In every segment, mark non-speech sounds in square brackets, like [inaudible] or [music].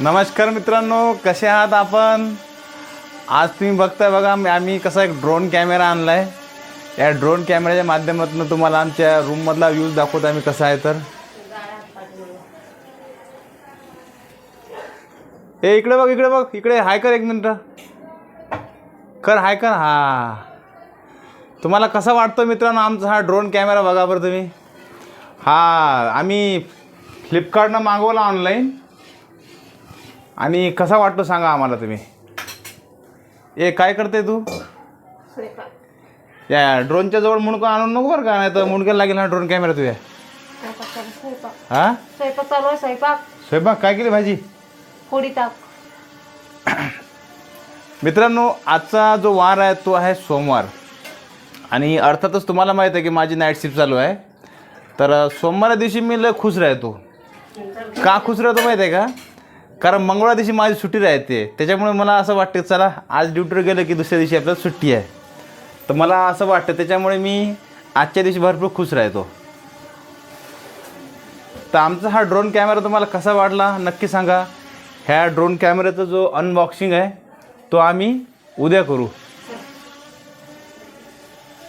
नमस्कार मित्रांनो कसे आहात आपण? आज तुम्ही बघताय बघा आम्ही- कसा एक ड्रोन कॅमेरा आणला आहे या ड्रोन कॅमेऱ्याच्या माध्यमातून तुम्हाला आमच्या रूममधला व्ह्यूज दाखवतो आम्ही कसा आहे तर. ए इकडे बघ इकडे बघ इकडे हाय कर एक मिनटं. कर हाय कर हा. तुम्हाला कसा वाटतो मित्रांनो आमचा हा ड्रोन कॅमेरा बघा बरं तुम्ही. हा आम्ही फ्लिपकार्टनं मागवला ऑनलाईन आणि कसा वाटतो सांगा आम्हाला तुम्ही? ए काय करते तू? या ड्रोनच्या जवळ मुंडकं आणून नको बरं का नाही तर मुंडक्याला लागेल हा ड्रोन कॅमेरा तुझ्या. हा? स्वयंपाक चालू आहे स्वयंपाक. स्वयंपाक? काय केली भाजी? फोडी टाक मित्रांनो आजचा जो वार आहे तो आहे सोमवार. आणि अर्थातच तुम्हाला माहीत आहे की माझी नाईट शिफ्ट चालू आहे. तर सोमवार दिवशी मी लय खुश राहतो. का खुश राहतो माहीत आहे का? कारण मंगळवार दिवशी माझी सुट्टी राहते. त्याच्यामुळे मला असं वाटतं चला आज ड्युटीवर गेलं की दुसऱ्या दिवशी आपल्याला सुट्टी आहे. तर मला असं वाटतं त्याच्यामुळे मी आजच्या दिवशी भरपूर खुश राहतो. तर आमचा हा ड्रोन कॅमेरा तुम्हाला कसा वाटला नक्की सांगा. ह्या ड्रोन कॅमेऱ्याचा जो अनबॉक्सिंग आहे तो आम्ही उद्या करू.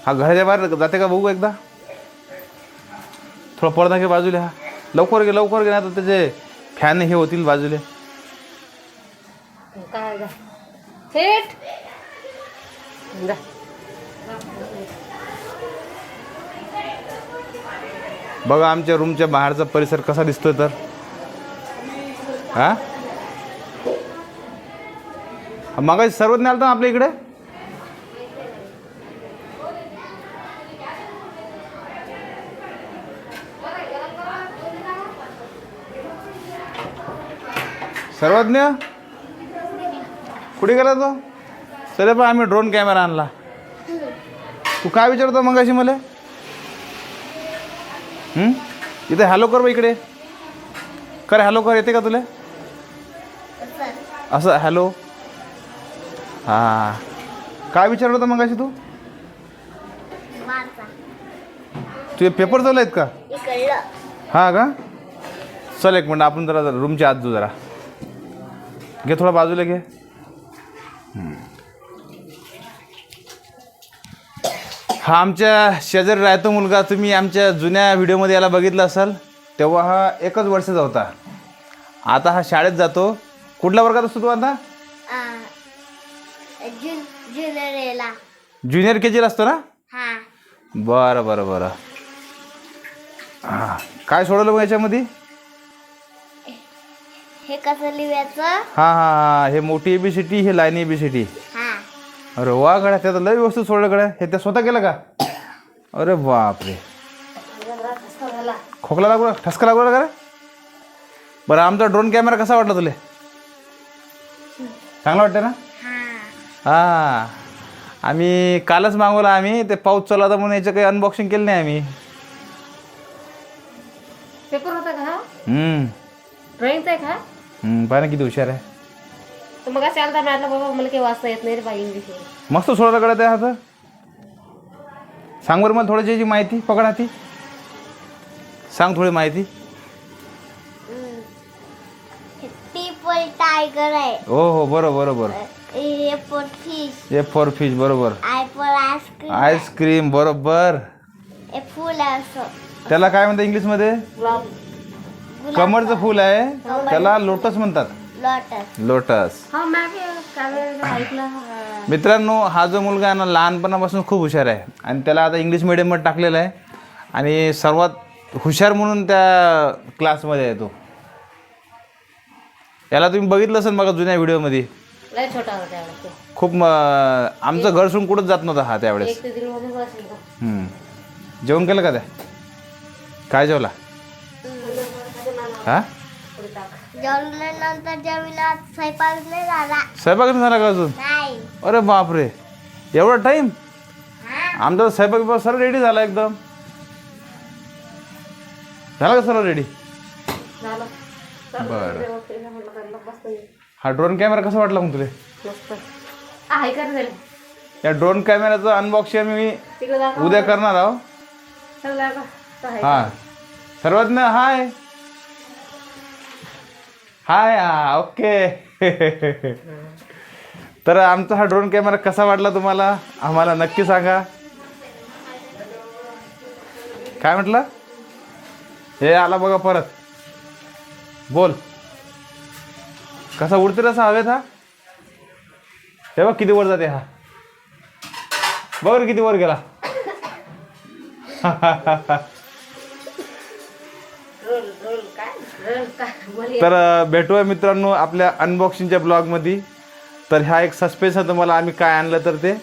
हा घराच्या बाहेर जाते का बघू एकदा? थोडा पडदा घे बाजूला. हा लवकर घे लवकर घे नाही तर त्याचे फॅन हे होतील बाजूला. काय जा थेट? जा. बघा आमच्या रूमच्या बाहेरचा परिसर कसा दिसतोय तर. हा? मग सर्व आलं ना आपल्या इकडे? सर्वज्ञ? कुठे गेला तो? चले पण आम्ही ड्रोन कॅमेरा आणला. तू काय विचारतो मग अशी मला? इथे हॅलो कर बा इकडे. कर हॅलो कर येते का तुला? असं हॅलो हां. काय विचारलं होतं मग अशी तू तुझे पेपर चालू आहेत का? हा का? चल एक मिनिट आपण जरा जरा रूमच्या आत जाऊ जरा. घे थोडा बाजूला घे. हा आमच्या शेजारी राहतो मुलगा. तुम्ही आमच्या जुन्या व्हिडिओमध्ये याला बघितलं असाल तेव्हा हा एकच वर्षाचा होता. आता हा शाळेत जातो. कुठल्या वर्गात असतो तू आता? ज्युनियर के जीला असतो ना? बरं बरं बरं. हां. काय सोडवलं मग याच्यामध्ये? हे कसं लिहायचं? हां हां हां. हे मोठी ए बी सी टी हे line A B C T हा. अरे वा गड्या त्याचं लय व्यवस्थित सोडलं गड्या. हे त्या स्वतः केलं का? अरे बापरे. खोकला लागू ठसका लागू का रे? बरं आमचा ड्रोन कॅमेरा कसा वाटला तुला? चांगला वाटतं ना? हा. हां आम्ही कालच मागवला आम्ही ते पाऊस चालू म्हणून याचं काही अनबॉक्सिंग केलं नाही आम्ही. पेपर होता का हम्म, ड्रॉइंगचा आहे का हा? हम्म, ना किती हुशार आहे. तर मग असं आलता म्हटलं बाबा मला काही वाचता येत नाही रे बाई इंग्लिश. मस्त सोडलं कडे त्या हात सांग बरं मला थोडीशी याची माहिती पकड हाती. सांग थोडी माहिती. हे टिपल टायगर आहे. हो हो बरोबर बरोबर हे for fish A for fish बरोबर. I for ice cream ice cream बरोबर. हे फुल आहे असं. त्याला काय म्हणतात इंग्लिशमध्ये? गुलाब. कमळचं फूल आहे. त्याला लोटस म्हणतात. लॉटस. लोटस. हा. मित्रांनो हा जो मुलगा आहे ना लहानपणापासून खूप हुशार आहे. आणि त्याला आता इंग्लिश मिडियममध्ये टाकलेला आहे. आणि सर्वात हुशार म्हणून त्या क्लासमध्ये आहे तो. याला तुम्ही बघितलं असेल बघा जुन्या व्हिडिओमध्ये लय छोटा होता त्यावेळेस तो. खूप म, आमचं घर सोडून कुठंच जात नव्हता हा त्यावेळेस. एक ते दीडमध्ये असेल तो. हम्म. जेवण केलं का त्या? काय जेवला? हा? जेवला स्वयंपाक नाही झाला. स्वयंपाक नाही झाला का अजून? नाही. अरे बापरे. एवढा टाईम हा? आमचा स्वयंपाक बिपाक सर्व रेडी झाला एकदम. झाला का सर्व रेडी बरं. हा ड्रोन कॅमेरा कसा वाटला मग तुला? या ड्रोन कॅमेराचं अनबॉक्सिंग मी उद्या करणार आहो. चल दाखव. तर आहे. हां. सर्वज्ञ हाय. हाय हा ओके. तर आमचा हा ड्रोन कॅमेरा कसा वाटला तुम्हाला? आम्हाला नक्की सांगा. काय म्हटलं? हे आला बघा परत. बोल. कसा उडते तसा हवेत हा? हे बघ किती वर जाते हा. बघ किती वर गेला. [laughs] तर भेटूया मित्रांनो आपल्या अनबॉक्सिंगच्या ब्लॉगमध्ये तर ह्या एक सस्पेन्स आहे तुम्हाला आम्ही काय आणलं तर ते.